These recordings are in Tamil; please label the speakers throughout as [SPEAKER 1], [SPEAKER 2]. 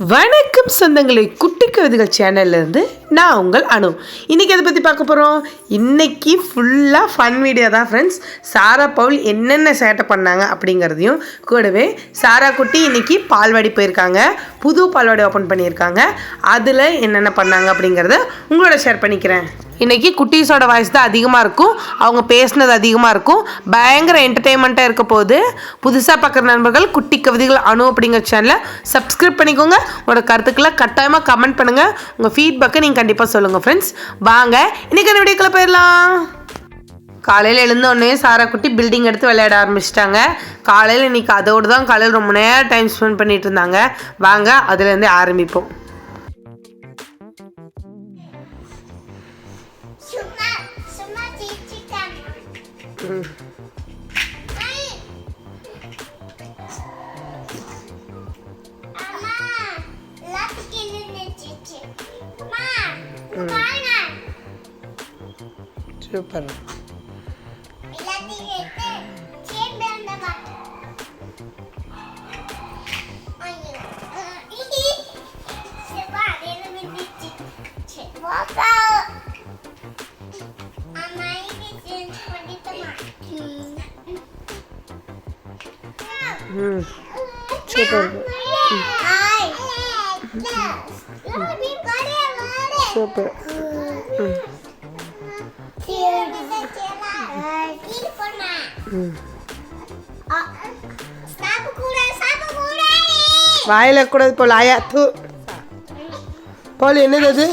[SPEAKER 1] வணக்கம் சொந்தங்களை குட்டி கவிதைகள் சேனல்லேருந்து நான் உங்கள் அனு. இன்றைக்கி எதை பற்றி பார்க்க போகிறோம் இன்னைக்கு ஃபுல்லாக ஃபன் வீடியோ தான் ஃப்ரெண்ட்ஸ் சாரா பவுல் என்னென்ன சேட்டை பண்ணாங்க அப்படிங்கிறதையும் கூடவே சாரா குட்டி இன்னைக்கு பால்வாடி போயிருக்காங்க. புது பால்வாடி ஓப்பன் பண்ணியிருக்காங்க. அதில் என்னென்ன பண்ணாங்க அப்படிங்கிறத உங்களோட ஷேர் பண்ணிக்கிறேன். இன்னைக்கு குட்டீஸோட வாய்ஸ் தான் அதிகமாக இருக்கும். அவங்க பேசுனது அதிகமாக இருக்கும். பயங்கர என்டர்டெயின்மெண்ட்டாக இருக்க போது புதுசாக பார்க்குற நண்பர்கள் குட்டி கவிதைகள் அணு அப்படிங்கிற சேனலை சப்ஸ்கிரைப் பண்ணிக்கோங்க. உங்களோட கருத்துக்களை கட்டாயமாக கமெண்ட் பண்ணி பண்ணுங்கள் உங்கள் ஃபீட்பேக்கை நீங்கள் கண்டிப்பாக சொல்லுங்கள் ஃப்ரெண்ட்ஸ் வாங்க இன்றைக்கி அந்த வீடியோக்குள்ளே போயிடலாம். காலையில் எழுந்தோடனே சாரா குட்டி பில்டிங் எடுத்து விளையாட ஆரம்பிச்சிட்டாங்க. காலையில் இன்னைக்கு அதோடு தான் காலையில் ரொம்ப நேரம் டைம் ஸ்பெண்ட் பண்ணிட்டு இருந்தாங்க. வாங்க அதுலேருந்தே ஆரம்பிப்போம்.
[SPEAKER 2] சும்மா
[SPEAKER 1] சூப்பர் வாயில கூட போல். ஆயா தூ. போல் என்னது அது?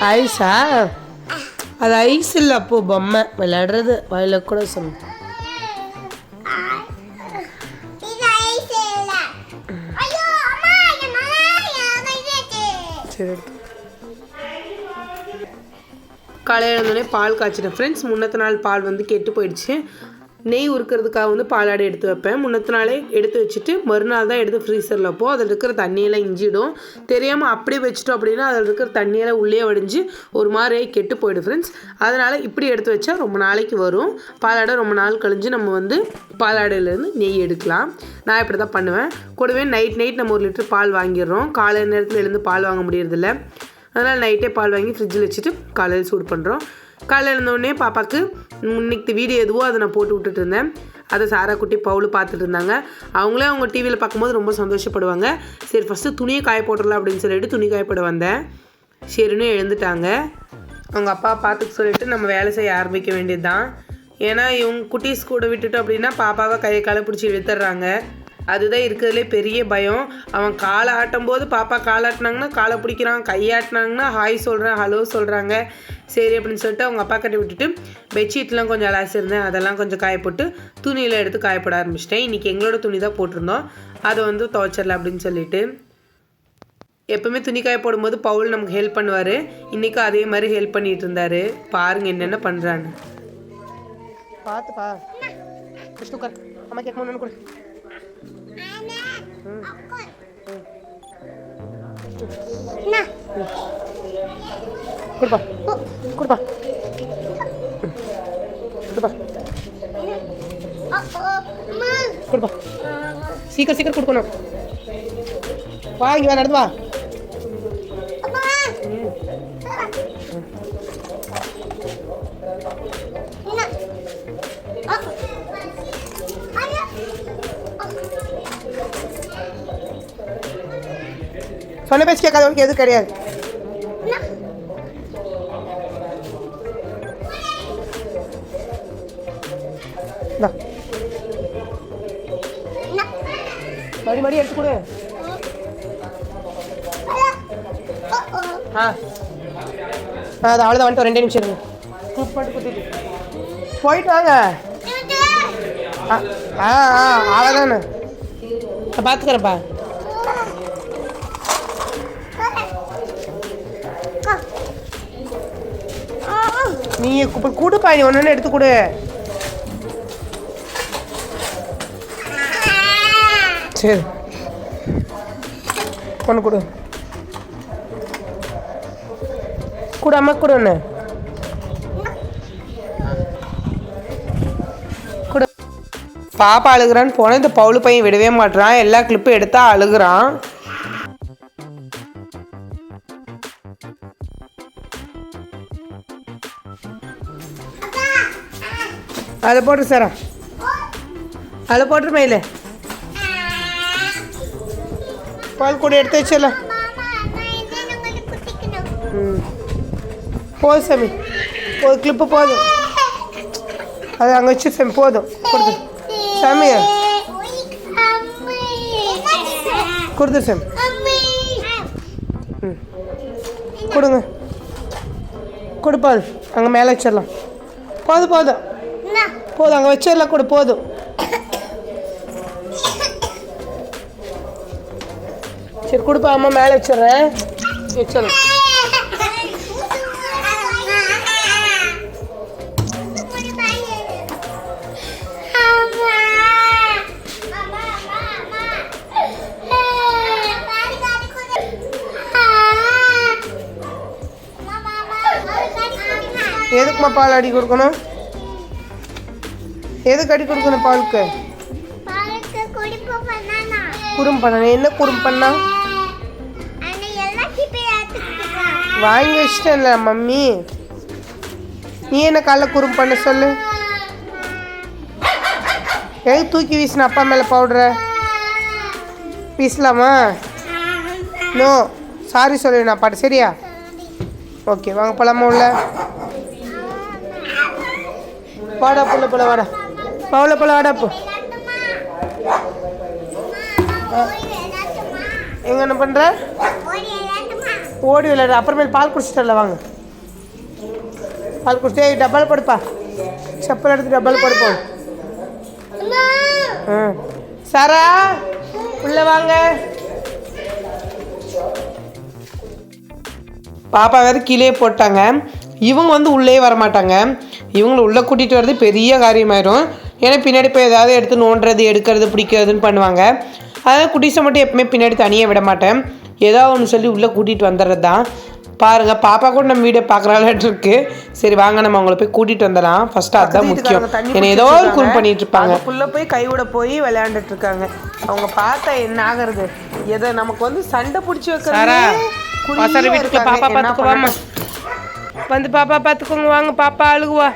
[SPEAKER 1] ஐஸா? அது ஐஸ் இல்லை அப்போ பொம்மை. விளையாடுறது. வாயில கூட சொன்ன காலையில் இருந்தோடனே பால் காய்ச்சிட்டேன். ஃப்ரெண்ட்ஸ் முன்னத்த நாள் பால் வந்து கெட்டு போயிடுச்சு. நெய் உருக்கிறதுக்காக வந்து பாலாடை எடுத்து வைப்பேன். முன்னத்த நாளே எடுத்து வச்சுட்டு மறுநாள் தான் எடுத்து ஃப்ரீசரில் வைப்போம். அதில் இருக்கிற தண்ணியெல்லாம் இஞ்சிடும். தெரியாமல் அப்படியே வச்சுட்டோம் அப்படின்னா அதில் இருக்கிற தண்ணியெல்லாம் உள்ளே வடிஞ்சு ஒரு மாதிரி கெட்டு போயிடும் ஃப்ரெண்ட்ஸ் அதனால் இப்படி எடுத்து வச்சா ரொம்ப நாளைக்கு வரும். பாலாடை ரொம்ப நாள் கழிஞ்சு நம்ம வந்து பாலாடையிலேருந்து நெய் எடுக்கலாம். நான் இப்படி தான் பண்ணுவேன். கூடவே நைட் நைட் நம்ம ஒரு லிட்டர் பால் வாங்கிடுறோம். காலை நேரத்தில் எழுந்து பால் வாங்க முடியறதில்ல. அதனால் நைட்டே பால் வாங்கி ஃப்ரிட்ஜில் வச்சுட்டு காலையில் சூடு பண்ணுறோம் காலையில் இருந்தோடனே பாப்பாவுக்கு இன்னைக்கு வீடியோ எதுவோ அதை நான் போட்டு விட்டுட்டு இருந்தேன். அதை சாரா குட்டி பவுல் பார்த்துட்டு இருந்தாங்க. அவங்களே அவங்க டிவியில் பார்க்கும்போது ரொம்ப சந்தோஷப்படுவாங்க. சரி ஃபஸ்ட்டு துணியை காய போட்டுடலாம் அப்படின்னு சொல்லிட்டு துணி காயப்பட வந்தேன். சரின்னு எழுந்துட்டாங்க. அவங்க அப்பா பார்த்துக்க சொல்லிட்டு நம்ம வேலை செய்ய ஆரம்பிக்க வேண்டியது தான் ஏன்னா இவங்க குட்டீஸ் கூட விட்டுட்டோம் அப்படின்னா பாப்பாவை கையை காலை பிடிச்சி இழுத்துறாங்க. அதுதான் இருக்கிறதுலே பெரிய பயம். அவன் காலை ஆட்டும் போது பாப்பா காலாட்டினாங்கன்னா காலை பிடிக்கிறான் கையாட்டினாங்கன்னா ஹாய் சொல்கிறேன் ஹலோ சொல்கிறாங்க சரி அப்படின்னு சொல்லிட்டு அவங்க அப்பா கிட்ட விட்டுட்டு பெட்ஷீட்லாம் கொஞ்சம் அலாசிருந்தேன் அதெல்லாம் கொஞ்சம் காயப்போட்டு துணியில் எடுத்து காயப்பட ஆரம்பிச்சிட்டேன். இன்றைக்கி எங்களோட துணி தான் போட்டிருந்தோம். அதை வந்து துவைச்சிடல அப்படின்னு சொல்லிட்டு. எப்போவுமே துணி காய போடும்போது பவுல் நமக்கு ஹெல்ப் பண்ணுவார். இன்றைக்கும் அதே மாதிரி ஹெல்ப் பண்ணிகிட்டு இருந்தார். பாருங்க என்னென்ன பண்ணுறான்னு பார்த்து பா. அம்மா கேட்க கொடு. கொடுப்பா கொடுப்பா கொடுப்பா கொடுப்பா சீக்கிரம் சீக்கிரம் கொடுக்கணும் வா இங்கே வா நடந்து வா சொன்ன பேச்சு கேட்காதவனுக்கு எதுவும் கிடையாது. மறுபடியும் மறுபடி மறுபடி எடுத்து கொடு. ஆ அது அவ்வளோதான் வந்துட்டு ஒரு ரெண்டே நிமிஷம் இருங்க. கூப்பாட்டு குத்திட்டு போயிட்டு வாங்க. ஆ ஆ ஆ அவ்வளோதானே நான் பார்த்துக்கிறேன்ப்பா நீ இப்போ கூடுப்பா நீ ஒன்று எடுத்து கொடு. சரி. ஒன்று கொடு. கொடு அம்மா கொடு ஒன்று கொடு. பாப்பா அழுகுறான்னு போனால் இந்த பவுலு பையன் விடவே மாட்றான். எல்லா கிளிப்பும் எடுத்தால் அழுகுறான். அதை போட்டு சாரா. அதை போட்டு இல்லை பால் கூட எடுத்து வச்சிடலாம். ம். போதும் சாமி. ஒரு கிளிப்பு போதும். அது அங்கே வச்சு சாமி போதும். கொடுத்து சாமி. கொடுத்துரு சாமி. ம். கொடுங்க. கொடுப்பாது அங்கே மேலே வச்சிடலாம். போதும் போதும். போதும் அங்கே வச்சிடல கூட போதும். சரி கொடுப்பா அம்மா மேலே வச்சிடுறேன். வச்சிடலாம். எதுக்குமா பால் அடி கொடுக்கணும்? எதுக்கு அடி கொடுக்கணும் பாலுக்கு? குறும் பண்ணணும். என்ன குறும் பண்ணா? வாங்கி வச்சிட்டேன்ல மம்மி. நீ என்ன காலைல குறும் பண்ண சொல்லு. எது தூக்கி வீசின அப்பா மேலே பவுடர வீசலாமா? நோ சாரி சொல்லு நான் பாட்டு சரியா? ஓகே வாங்க போலாமா உள்ள? வாடா புள்ள போல வாடா. பவுல போல வாடா எங்க என்ன பண்ற? ஓடி விளையாடு. அப்புறமேல் பால் குடிச்சிட்டல வாங்க. பால் குடிச்சிட்டு டப்பால் படுப்பா செப்பல் எடுத்து டப்பால் படுப்போம் ஆ. சாரா உள்ள வாங்க. பாப்பா வேறு கீழே போட்டாங்க. இவங்க வந்து உள்ளே வர மாட்டாங்க இவங்களை உள்ளே கூட்டிகிட்டு வர்றது பெரிய காரியமாயிரும். ஏன்னா பின்னாடி போய் ஏதாவது எடுத்து நோண்டுறது எடுக்கிறது பிடிக்கிறதுன்னு பண்ணுவாங்க. அதனால் குட்டீஸை மட்டும் எப்பவுமே பின்னாடி தனியாக விட மாட்டேன். ஏதாவது ஒன்று சொல்லி உள்ளே கூட்டிகிட்டு வந்துடுறது தான். பாருங்கள் பாப்பா கூட நம்ம வீடியோ பார்க்குறாளாட்டு இருக்கு. சரி வாங்க நம்ம அவங்கள போய் கூட்டிகிட்டு வந்துடலாம். ஃபஸ்ட்டு அதுதான் முக்கியம். ஏன்னா ஏதோ ஒரு குறும் பண்ணிட்டு இருப்பாங்க. அதுக்குள்ளே போய் கைவிட போய் விளையாண்டுட்டு இருக்காங்க. அவங்க பார்த்தா என்ன ஆகுறது? எதை நமக்கு வந்து சண்டை பிடிச்சி வைக்கிறது வீட்டுக்குள்ள பாப்பா பார்த்துக்குவாமா வந்து பாப்பா பார்த்துக்கோங்க வாங்க பாப்பா அழுகுவா.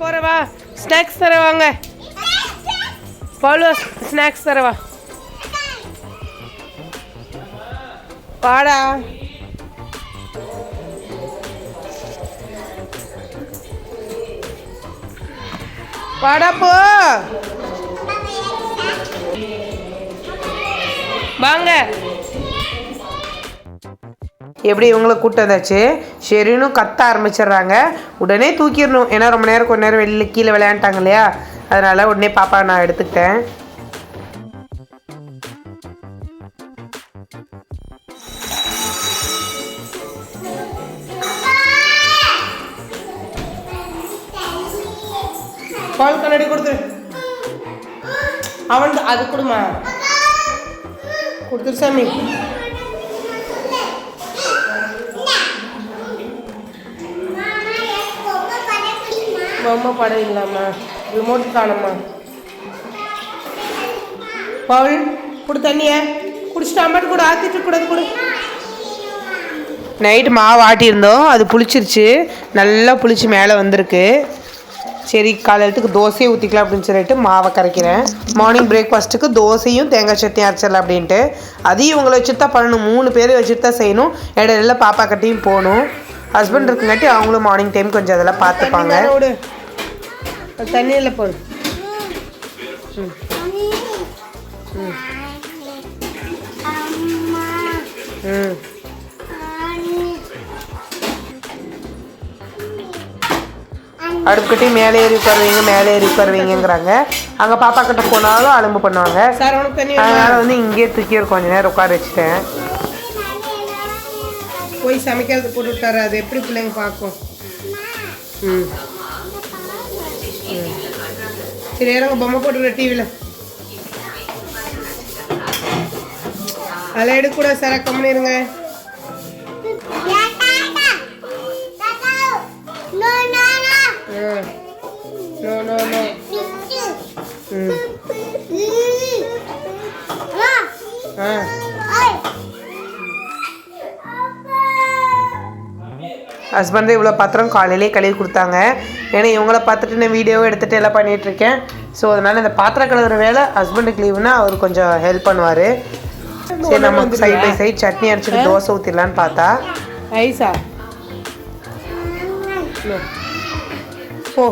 [SPEAKER 1] போறவா ஸ்நாக்ஸ் தரவாங்க பவுலோ ஸ்நாக்ஸ் தரவா பாடா வாடா போ. வாங்க. எப்படி இவங்கள கூட்டு வந்தாச்சு? சரின்னு கத்த ஆரம்பிச்சிடுறாங்க. உடனே தூக்கிடணும். ஏன்னா ரொம்ப நேரம் கொஞ்ச நேரம் வெளியில் கீழே விளையாண்டாங்க இல்லையா? அதனால உடனே பாப்பா நான் எடுத்துக்கிட்டேன். பால் கண்ணாடி கொடுத்துரு. அவன் அது கொடுமா. கொடுத்துரு சாமி. பொம்மை படம் இல்லாமா ரிமோட் காணுமா? பவுல் கொடு தண்ணிய. குடிச்சிட்டு அம்மாட்டு கூட ஆற்றிட்டு கூடாது கொடு. நைட்டு மாவு ஆட்டியிருந்தோம் அது புளிச்சிருச்சு. நல்லா புளிச்சு மேலே வந்திருக்கு. சரி காலையிலத்துக்கு தோசையை ஊற்றிக்கலாம் அப்படின்னு சொல்லிட்டு மாவை கரைக்கிறேன். மார்னிங் பிரேக்ஃபாஸ்ட்டுக்கு தோசையும் தேங்காய் சட்னி அரைச்சிடலாம் அப்படின்ட்டு. அதையும் இவங்களை வச்சுட்டு தான் பண்ணணும். மூணு பேரை வச்சுட்டு தான் செய்யணும். இடையில பாப்பா கட்டியும் போகணும். ஹஸ்பண்ட் இருக்குங்காட்டி அவங்களும் மார்னிங் டைம் கொஞ்சம் அதெல்லாம் பார்த்துப்பாங்க. தண்ணியில் போடு. ம். அடுப்புக்கிட்டே மேலே ஏறி உட்காருவீங்க மேலே ஏறி உட்காருவீங்கிறாங்க அங்கே பாப்பா கிட்ட போனாலும் அலும்பு பண்ணுவாங்க. அதனால வந்து இங்கேயே தூக்கி கொஞ்ச நேரம் உட்கார வச்சுட்டேன். போய் சமைக்கிறது போட்டு விட்டாரு அது எப்படி பிள்ளைங்க பார்க்கும்? ம் ம். சரி நேரம் பொம்மை போட்டுருக்க டிவியில் அதெல்லாம் எடுக்கக்கூடாது சார் கம்முன்னு இருங்க.
[SPEAKER 2] No no
[SPEAKER 1] no.
[SPEAKER 2] ம்.
[SPEAKER 1] ஆ. ஹஸ்பண்ட் இவ்வளோ பாத்திரம் காலையிலே கழுவி கொடுத்தாங்க. ஏன்னா இவங்கள பார்த்துட்டு நான் வீடியோவும் எடுத்துகிட்டு எல்லாம் பண்ணிட்டு இருக்கேன். ஸோ அதனால் இந்த பாத்திரம் கழுவுற வேலை ஹஸ்பண்டுக்கு லீவுனா அவர் கொஞ்சம் ஹெல்ப் பண்ணுவார். சரி நமக்கு சைட் பை சைட் சட்னி அரைச்சிட்டு தோசை ஊற்றிடலான்னு பார்த்தா. ஐசா. ஓ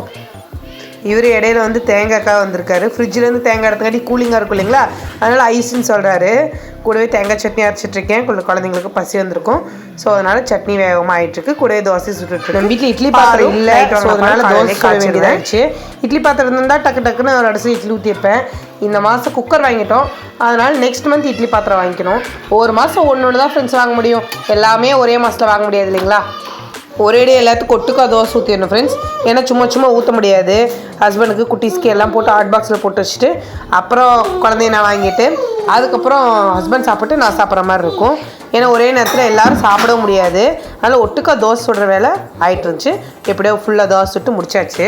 [SPEAKER 1] இவர் இடையில வந்து தேங்காய்க்காய் வந்திருக்காரு. ஃப்ரிட்ஜ்லேருந்து தேங்காய் எடுத்துக்காட்டி கூலிங்காக இருக்கும் இல்லைங்களா? அதனால் ஐஸ்ன்னு சொல்கிறாரு கூடவே தேங்காய் சட்னி கொஞ்சம் குழந்தைங்களுக்கு பசி வந்திருக்கும். ஸோ அதனால சட்னி வேகமாக ஆயிட்டு இருக்கு கூடவே தோசை சுட்டுட்டு நம்ம வீட்டில் இட்லி பாத்திரம் இல்லை. ஸோ அதனால தோசை சுட வேண்டியதாகிடுச்சு இட்லி பாத்திரம் இருந்தால் டக்கு டக்குன்னு ஒரு அடிச்சு இட்லி ஊற்றி வைப்பேன். இந்த மாதம் குக்கர் வாங்கிட்டோம். அதனால் நெக்ஸ்ட் மந்த் இட்லி பாத்திரம் வாங்கிக்கணும். ஒரு மாதம் ஒன்று ஒன்று தான் ஃப்ரெண்ட்ஸ் வாங்க முடியும். எல்லாமே ஒரே மாதத்தில் வாங்க முடியாது இல்லைங்களா? ஒரேடியே எல்லாத்துக்கும் ஒட்டுக்கா தோசை ஊற்றிடணும் ஃப்ரெண்ட்ஸ் ஏன்னா சும்மா சும்மா ஊற்ற முடியாது. ஹஸ்பண்டுக்கு குட்டீஸ்க்கு எல்லாம் போட்டு ஹாட் பாக்ஸில் போட்டு வச்சுட்டு அப்புறம் குழந்தைய நான் வாங்கிட்டு அதுக்கப்புறம் ஹஸ்பண்ட் சாப்பிட்டு நான் சாப்பிட்ற மாதிரி இருக்கும். ஏன்னா ஒரே நேரத்தில் எல்லோரும் சாப்பிட முடியாது. அதனால் ஒட்டுக்கா தோசை சுடுற வேலை ஆகிட்டு இருந்துச்சு. எப்படியோ ஃபுல்லாக தோசை சுட்டு முடிச்சாச்சு.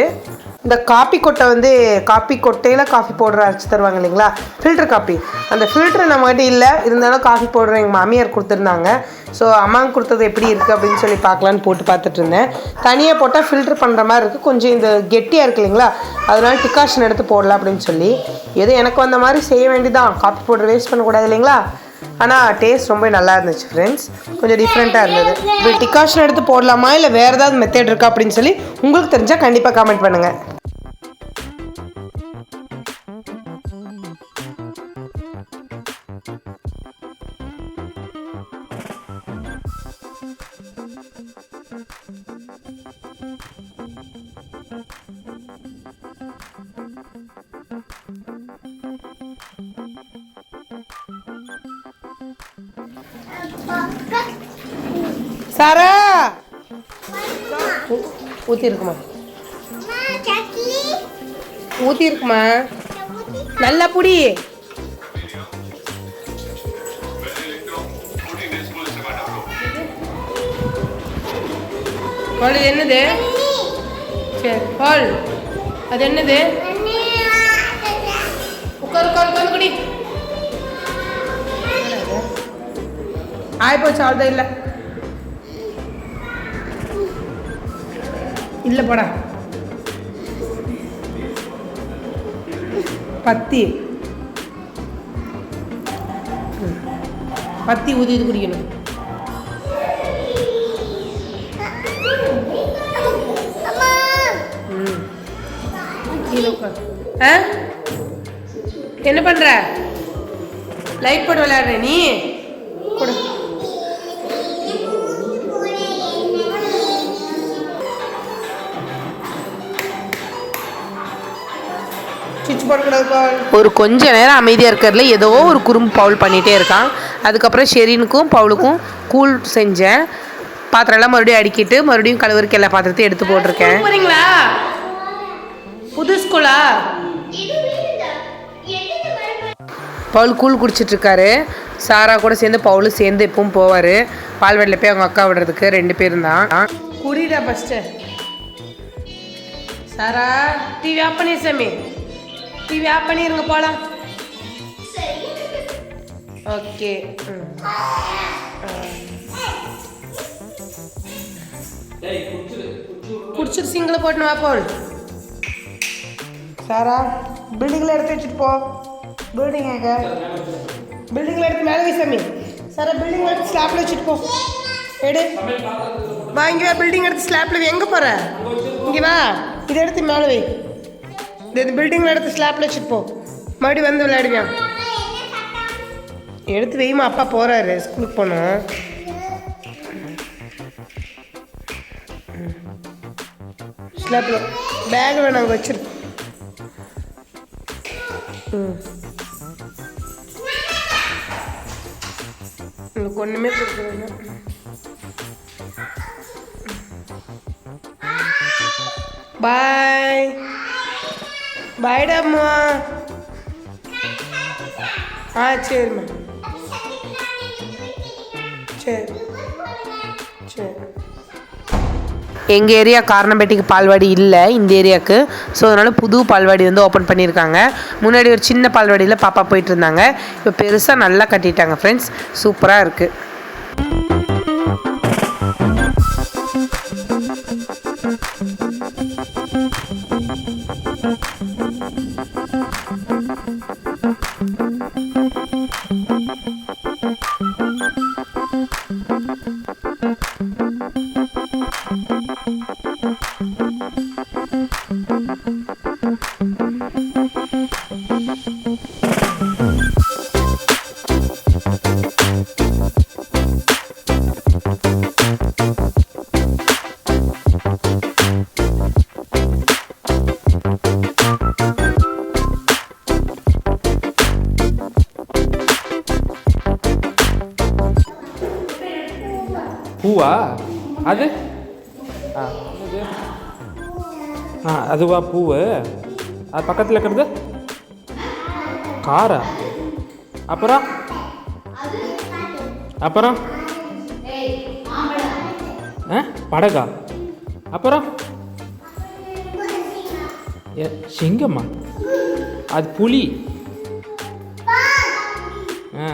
[SPEAKER 1] இந்த காப்பி கொட்டை வந்து காப்பி கொட்டையில் காஃபி பவுடர் அரைச்சி தருவாங்க இல்லைங்களா? Filter coffee. அந்த ஃபில்டர் நம்மகிட்ட இல்லை. இருந்தாலும் காஃபி பவுடர் எங்கள் மாமியார் கொடுத்துருந்தாங்க. ஸோ அம்மாங்க கொடுத்தது எப்படி இருக்குது அப்படின்னு சொல்லி பார்க்கலான்னு போட்டு பார்த்துட்டு இருந்தேன். தனியாக போட்டால் ஃபில்டர் பண்ணுற மாதிரி இருக்குது கொஞ்சம் இந்த கெட்டியாக இருக்கு இல்லைங்களா? அதனால டிகாஷன் எடுத்து போடலாம் அப்படின்னு சொல்லி. எதுவும் எனக்கு வந்த மாதிரி செய்ய வேண்டியதான் காஃபி பவுடர் வேஸ்ட் பண்ணக்கூடாது இல்லைங்களா? ஆனால் டேஸ்ட் ரொம்ப நல்லா இருந்துச்சு ஃப்ரெண்ட்ஸ் கொஞ்சம் டிஃப்ரெண்ட்டாக இருந்தது. இப்போ டிகாஷன் எடுத்து போடலாமா? இல்லை வேறு ஏதாவது மெத்தட் இருக்கா அப்படின்னு சொல்லி உங்களுக்கு தெரிஞ்சால் கண்டிப்பாக கமெண்ட் பண்ணுங்கள் சாரா! ஊற்றி இருக்குமா ஊற்றி இருக்குமா நல்லா புடி. இது என்னது? சரி பால் அது என்னது? உட்கார் உட்கார் உட்காந்து குடி. ஆயிப்போச்சு அவ்வளோதான் இல்லை. இல்லை போடா. பத்தி. பத்தி ஊதி இது குடிக்கணும். ஆ? என்ன பண்ணுற லைட் போட்டு விளையாடுற நீ? ஒரு கொஞ்ச நேரம் அமைதியாக இருக்கிறதுல ஏதோ ஒரு குறும்பு பவுல் பண்ணிகிட்டே இருக்கான். அதுக்கப்புறம் ஷெரீனுக்கும் பவுலுக்கும் கூழ் செஞ்சேன். பாத்திரம்லாம் மறுபடியும் அடிக்கிட்டு மறுபடியும் கழுவருக்கு எல்லா பாத்திரத்தையும் எடுத்து போட்டிருக்கேன். புது ஸ்கூலா? பவுல் கூழ் குடிச்சிட்டு இருக்காரு சாரா கூட சேர்ந்து பவுலும் சேர்ந்து எப்பவும் போவார். பால்வாடியில் போய் அவங்க அக்கா விடுறதுக்கு ரெண்டு பேரும் தான். குடிடா ஃபஸ்ட்டு சாரா டிவி ஆஃப் பண்ணி சாமி. டிவி ஆஃப் பண்ணிருங்க போகலாம் ஓகே. ம் குடிச்சிட்டு சிங்கிளை போட்டுன்னு வா போல். சாரா பில்டிங்கில் எடுத்து வச்சுட்டு போ. பில்டிங் எங்க? பில்டிங்கில் எடுத்து மேலே வை சாமி. சாரா பில்டிங்கில் எடுத்து ஸ்லாப்பில் வச்சுட்டு போ. எடு. வா இங்கே வா பில்டிங் எடுத்து ஸ்லாப்பில் வை. எங்கே போகிற இங்கே வா இதை எடுத்து மேலே வை. இந்த இது பில்டிங்கில் எடுத்து ஸ்லாப்பில் வச்சுட்டு போ. மறுபடியும் வந்து விளையாடுவேன் எடுத்து வைமா அப்பா போகிறாரு ஸ்கூலுக்கு போகணும். ஸ்லாப்பில் பேக்கில் நாங்கள் வச்சுருக்கோம். உங்களுக்கு ஒன்றுமே கொடுக்குறேன் பாய் பாய்டாம்மா ஆ சரிம்மா. சரி. சரி. எங்கள் ஏரியா காரணம்பேட்டைக்கு பால்வாடி இல்லை இந்த ஏரியாவுக்கு ஸோ அதனால் புது பால்வாடி வந்து ஓப்பன் பண்ணியிருக்காங்க. முன்னாடி ஒரு சின்ன பால்வாடியில் பாப்பா போயிட்டு இருந்தாங்க. இப்போ பெருசாக நல்லா கட்டிட்டாங்க ஃப்ரெண்ட்ஸ் சூப்பராக இருக்குது
[SPEAKER 3] Thank you. ஆ பூவு. அது பக்கத்தில் இருக்கிறது? காரா. அப்புறம்? அப்புறம்? படகா. அப்புறம்? சிங்கம்மா? அது புலி.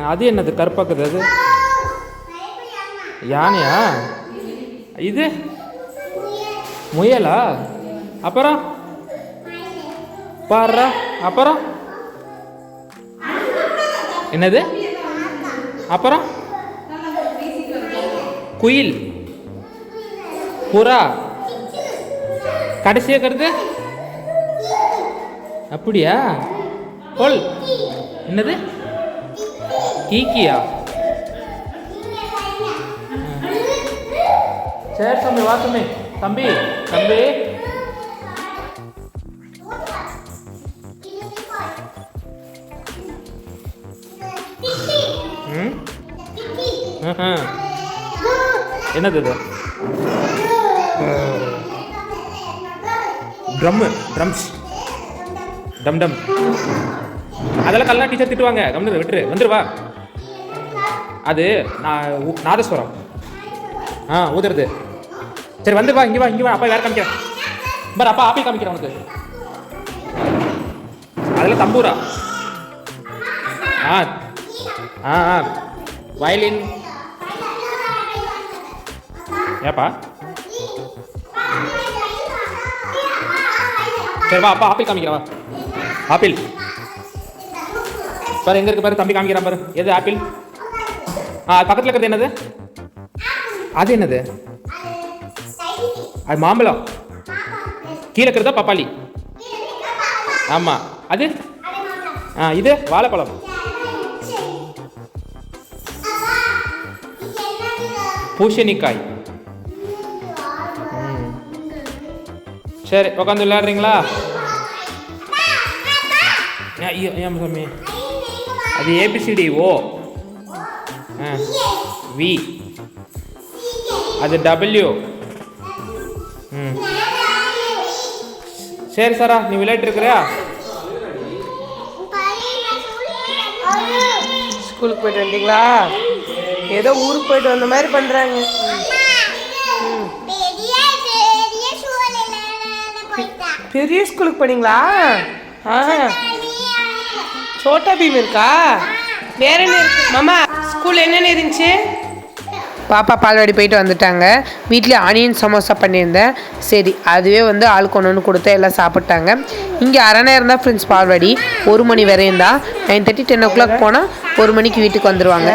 [SPEAKER 3] அது என்னது? கருப்பாக்குது அது? யானையா? இது? முயலா? அப்புறம்? பாடுறா. அப்புறம்? என்னது? அப்புறம்? குயில். புறா. கடைசியா கருது அப்படியா? கொல். என்னது? கீக்கியா? சரி தம்பி வா தம்பி. தம்பி தம்பி. என்னது இது? Drum drums. டம் டம். அதெல்லாம் கல்லாம் டீச்சர் திட்டுவாங்க. கம்னு விட்டுரு. வந்துரு வா. அது நான் நாதஸ்வரம். ஆ ஊதுறது. சரி வந்து வா இங்கே வா இங்கே வா. அப்பா வேற காமிக்கிறேன். பாரு அப்பா ஆப்பி காமிக்கிறேன் உனக்கு. அதெல்லாம் தம்பூரா. ஆ ஆ ஆ. வயலின் ஏப்பா? சரி வா அப்பா ஆப்பிள் காமிக்கிறவா ஆப்பிள். பாரு எங்க இருக்கு பாரு தம்பி காமிக்கிறான் பாரு. எது ஆப்பிள்? ஆ பக்கத்தில் இருக்கிறது என்னது? அது என்னது? அது மாம்பழம். கீழே இருக்கிறதா பப்பாளி. ஆமா. அது? ஆ இது வாழைப்பழம். பூசணிக்காய். சரி உட்காந்து விளையாடுறீங்களா? ஐயோ ஏன் சாமி. அது ஏபிசிடி ஓ ஆ. வி அது டபிள்யூ ம். சரி சாரா நீ விளையாட்டு இருக்கிறியா?
[SPEAKER 1] ஸ்கூலுக்கு போயிட்டு வந்தீங்களா? ஏதோ ஊருக்கு போயிட்டு வந்த மாதிரி பண்ணுறாங்க
[SPEAKER 2] பெரிய
[SPEAKER 1] ஸ்கூலுக்கு போனீங்களா? ஆ சோட்டா பீம் இருக்கா? வேற என்ன இருக்கு? மாமா ஸ்கூல் என்னென்ன இருந்துச்சு? பாப்பா பால்வாடி போயிட்டு வந்துட்டாங்க. வீட்டில் ஆனியன் சமோசா பண்ணியிருந்தேன். சரி அதுவே வந்து ஆளுக்கு ஒன்று ஒன்று கொடுத்து எல்லாம் சாப்பிட்டாங்க. இங்கே அரை நேரம் தான் ஃப்ரெண்ட்ஸ் பால்வாடி. ஒரு மணி வரையும் தான். Nine thirty ten o'clock போனால் ஒரு மணிக்கு வீட்டுக்கு வந்துடுவாங்க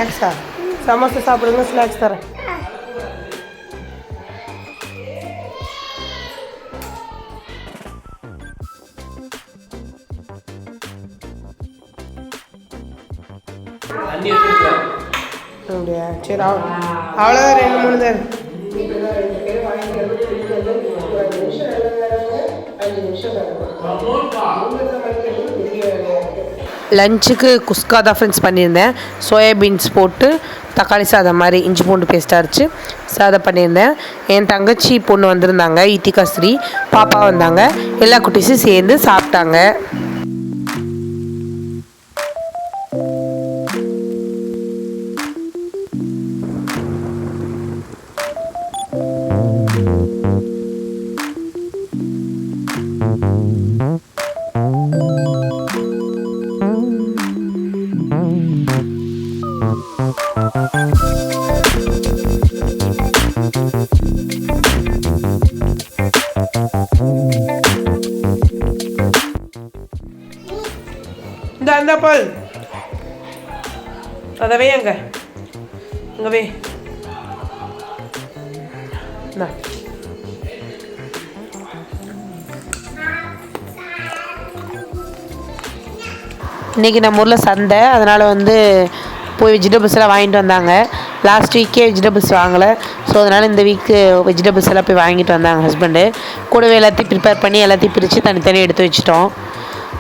[SPEAKER 1] சமோசா சாப்பிடுங்க ஸ்நாக்ஸ் தரேன். அப்படியா? சரி அவ் அவ்வளோதான் ரெண்டு மூணு தான் லஞ்சுக்கு குஸ்கா தான் ஃப்ரெண்ட்ஸ் பண்ணியிருந்தேன். சோயாபீன்ஸ் போட்டு தக்காளி சாதம் மாதிரி இஞ்சி பூண்டு பேஸ்ட் அரைச்சி சாதம் பண்ணியிருந்தேன். என் தங்கச்சி பொண்ணு வந்திருந்தாங்க இத்திகா ஸ்ரீ பாப்பா வந்தாங்க. எல்லா குட்டீஸும் சேர்ந்து சாப்பிட்டாங்க. இந்த அந்த பால் அதவே அங்க. அங்க வே. இன்றைக்கி நம்ம ஊரில் சந்தை. அதனால் வந்து போய் வெஜிடபிள்ஸ்லாம் வாங்கிட்டு வந்தாங்க. லாஸ்ட் வீக்கே வெஜிடபிள்ஸ் வாங்கலை. ஸோ அதனால் இந்த வீக்கு வெஜிடபிள்ஸ் எல்லாம் போய் வாங்கிட்டு வந்தாங்க ஹஸ்பண்டு கூடவே எல்லாத்தையும் ப்ரிப்பேர் பண்ணி எல்லாத்தையும் பிரித்து தனித்தனியாக எடுத்து வச்சிட்டோம்.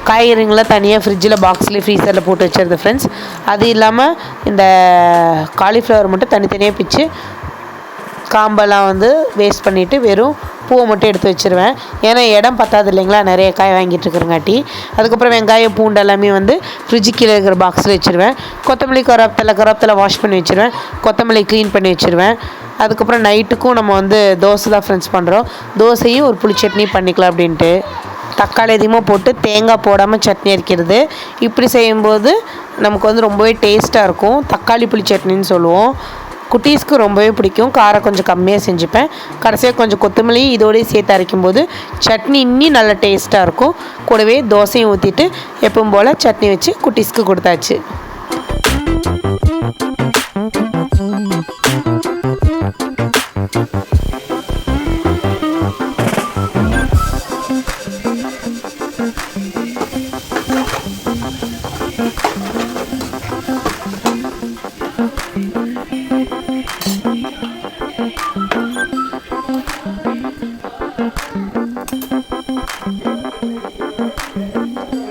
[SPEAKER 1] காய்கறிங்களை தனியாக ஃப்ரிட்ஜில் பாக்ஸ்லேயே ஃப்ரீசரில் போட்டு வச்சுருது ஃப்ரெண்ட்ஸ் அது இல்லாமல் இந்த காலிஃப்ளவர் மட்டும் தனித்தனியாக பிச்சு காம்பெல்லாம் வந்து வேஸ்ட் பண்ணிவிட்டு வெறும் பூவை மட்டும் எடுத்து வச்சிருவேன். ஏன்னா இடம் பத்தாது இல்லைங்களா? நிறைய காய் வாங்கிட்டு இருக்கிறங்காட்டி. அதுக்கப்புறம் வெங்காயம் பூண்டு எல்லாமே வந்து ஃப்ரிட்ஜு கீழே இருக்கிற பாக்ஸில் வச்சுருவேன். கொத்தமல்லி கருவேப்பிலை கருவேப்பிலை வாஷ் பண்ணி வச்சுருவேன். கொத்தமல்லி க்ளீன் பண்ணி வச்சுருவேன். அதுக்கப்புறம் நைட்டுக்கும் நம்ம வந்து தோசை தான் ஃப்ரெண்ட்ஸ் பண்ணுறோம் தோசையும் ஒரு புளி சட்னி பண்ணிக்கலாம் அப்படின்ட்டு. தக்காளி அதிகமாக போட்டு தேங்காய் போடாமல் சட்னி அரைக்கிறது. இப்படி செய்யும்போது நமக்கு வந்து ரொம்பவே டேஸ்ட்டாக இருக்கும். தக்காளி புளி சட்னின்னு சொல்லுவோம். குட்டீஸ்க்கு ரொம்பவே பிடிக்கும். காரம் கொஞ்சம் கம்மியாக செஞ்சுப்பேன். கடைசியாக கொஞ்சம் கொத்தமல்லி இதோடய சேர்த்து அரைக்கும்போது சட்னி இன்னும் நல்ல டேஸ்ட்டாக இருக்கும். கூடவே தோசையும் ஊற்றிட்டு எப்பவும் போல் சட்னி வச்சு குட்டீஸ்க்கு கொடுத்தாச்சு.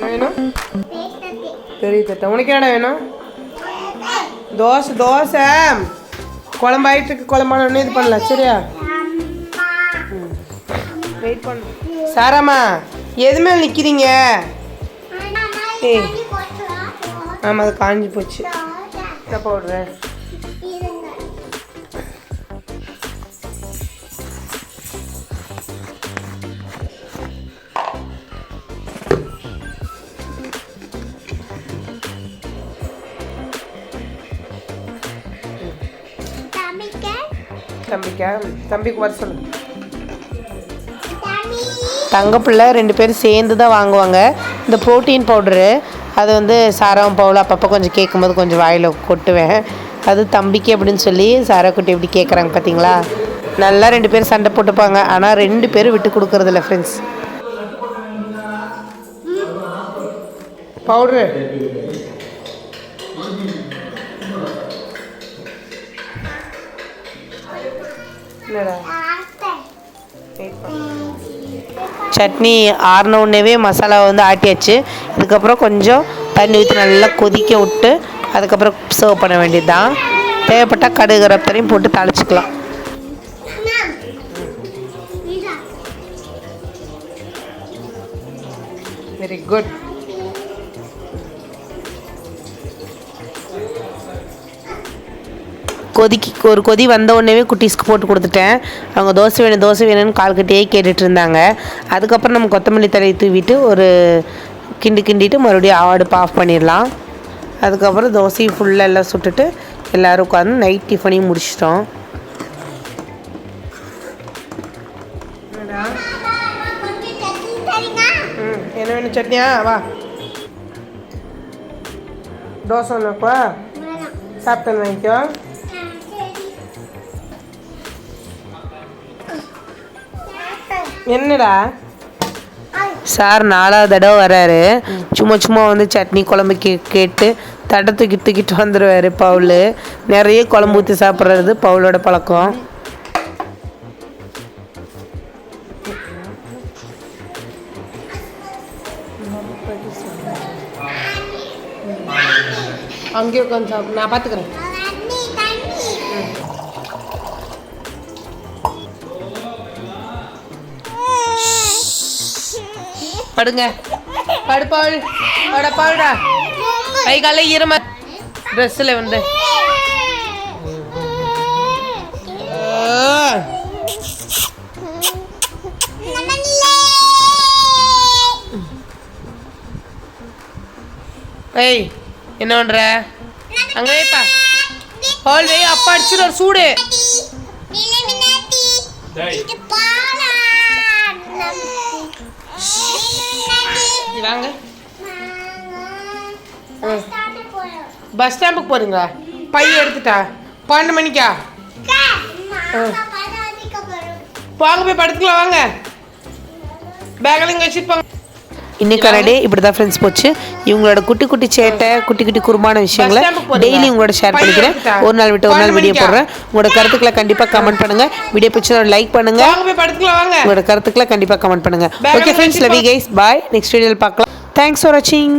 [SPEAKER 1] வேணும் பெரிய தட்டை உனக்கு என்னடா வேணும் தோசை தோசை குழம்பாயிட்டு இருக்கு குழம்பானே இது பண்ணலாம் சரியா? வெயிட் பண்ணு. சாராம்மா எது மேலே நிற்கிறீங்க ஏய். ஆமாம் அது காஞ்சி போச்சு. என்ன போடுறேன் தம்பிக்கா. தம்பிக்கு வர சொல்லு. தங்கப்பிள்ளை ரெண்டு பேரும் சேர்ந்து தான் வாங்குவாங்க. இந்த ப்ரோட்டீன் பவுடரு அது வந்து சாரம் பவுல் அப்பப்போ கொஞ்சம் கேட்கும்போது கொஞ்சம் வாயில் கொட்டுவேன். அது தம்பிக்கு அப்படின்னு சொல்லி சாரா குட்டி எப்படி கேட்குறாங்க பார்த்தீங்களா நல்லா ரெண்டு பேரும் சண்டை போட்டுப்பாங்க. ஆனால் ரெண்டு பேரும் விட்டு கொடுக்கறதில்ல ஃப்ரெண்ட்ஸ் பவுட்ரு என்னடா சட்னி ஆறின உடனேவே மசாலா வந்து ஆட்டியாச்சு. அதுக்கப்புறம் கொஞ்சம் தண்ணி ஊற்றி நல்லா கொதிக்க விட்டு அதுக்கப்புறம் சர்வ் பண்ண வேண்டியது தான் தேவைப்பட்டால் கடுகு ரத்தனையும் போட்டு தாளிச்சிக்கலாம். வெரி குட் கொதிக்கி ஒரு கொதி வந்த உடனேவே குட்டீஸ்க்கு போட்டு கொடுத்துட்டேன். அவங்க தோசை வேணும் தோசை வேணும்னு கால் கட்டியே கேட்டுட்டு இருந்தாங்க அதுக்கப்புறம் நம்ம கொத்தமல்லி தழையை தூவிட்டு ஒரு கிண்டி கிண்டிட்டு மறுபடியும் அடுப்பு ஆஃப் பண்ணிடலாம். அதுக்கப்புறம் தோசையும் ஃபுல்லாக எல்லாம் சுட்டுட்டு எல்லோரும் உட்காந்து நைட் டிஃபனையும் முடிச்சிட்டோம். என்ன வேணும் சட்னியா? வா. தோசை ஒன்றுப்பா சாப்பிட்டு வாங்கிக்கோ. என்னடா? சார் நாலாவது தடவை வராரு. சும்மா சும்மா வந்து சட்னி குழம்பு கே கேட்டு தட்டை தூக்கி தூக்கிட்டு வந்துடுவார் பவுல். நிறைய குழம்பு ஊற்றி சாப்பிட்றது பவுலோட பழக்கம். அங்கேயே உட்காந்து சாப்பிடு. நான் பார்த்துக்கிறேன் படுங்க. படு பால் பட கை கால இரும ட்ரெஸ்ஸில் வந்து. ஏய் என்ன பண்ற? அங்கே வைப்பா. பால் வே அப்பா அடிச்சுடு சூடு. சரி வாங்க. பஸ் ஸ்டாண்டுக்கு போறீங்களா? பைய எடுத்துட்டா. பன்னெண்டு மணிக்கா? போங்க போய் படுத்துக்கலாம் வாங்க. பேக்கெல்லாம் வச்சுட்டு போங்க. இன்னைக்கான டே இப்படி தான் ஃப்ரெண்ட்ஸ் போச்சு. இவங்களோட குட்டி குட்டி சேட்டை குட்டி குட்டி குறும்பான விஷயங்களை டெய்லி உங்களோட ஷேர் பண்ணிக்கிறேன். ஒரு நாள் விட்டு ஒரு நாள் வீடியோ போடுறேன். உங்களோட கருத்துக்களை கண்டிப்பாக கமெண்ட் பண்ணுங்க. வீடியோ பிடிச்சா லைக் பண்ணுங்க. போய் படுத்துக்கலாம் வாங்க. உங்களோட கருத்துக்களை கண்டிப்பாக கமெண்ட் பண்ணுங்க. Okay friends love guys bye next வீடியோவில் பார்க்கலாம். தேங்க்ஸ் ஃபார் வாட்சிங்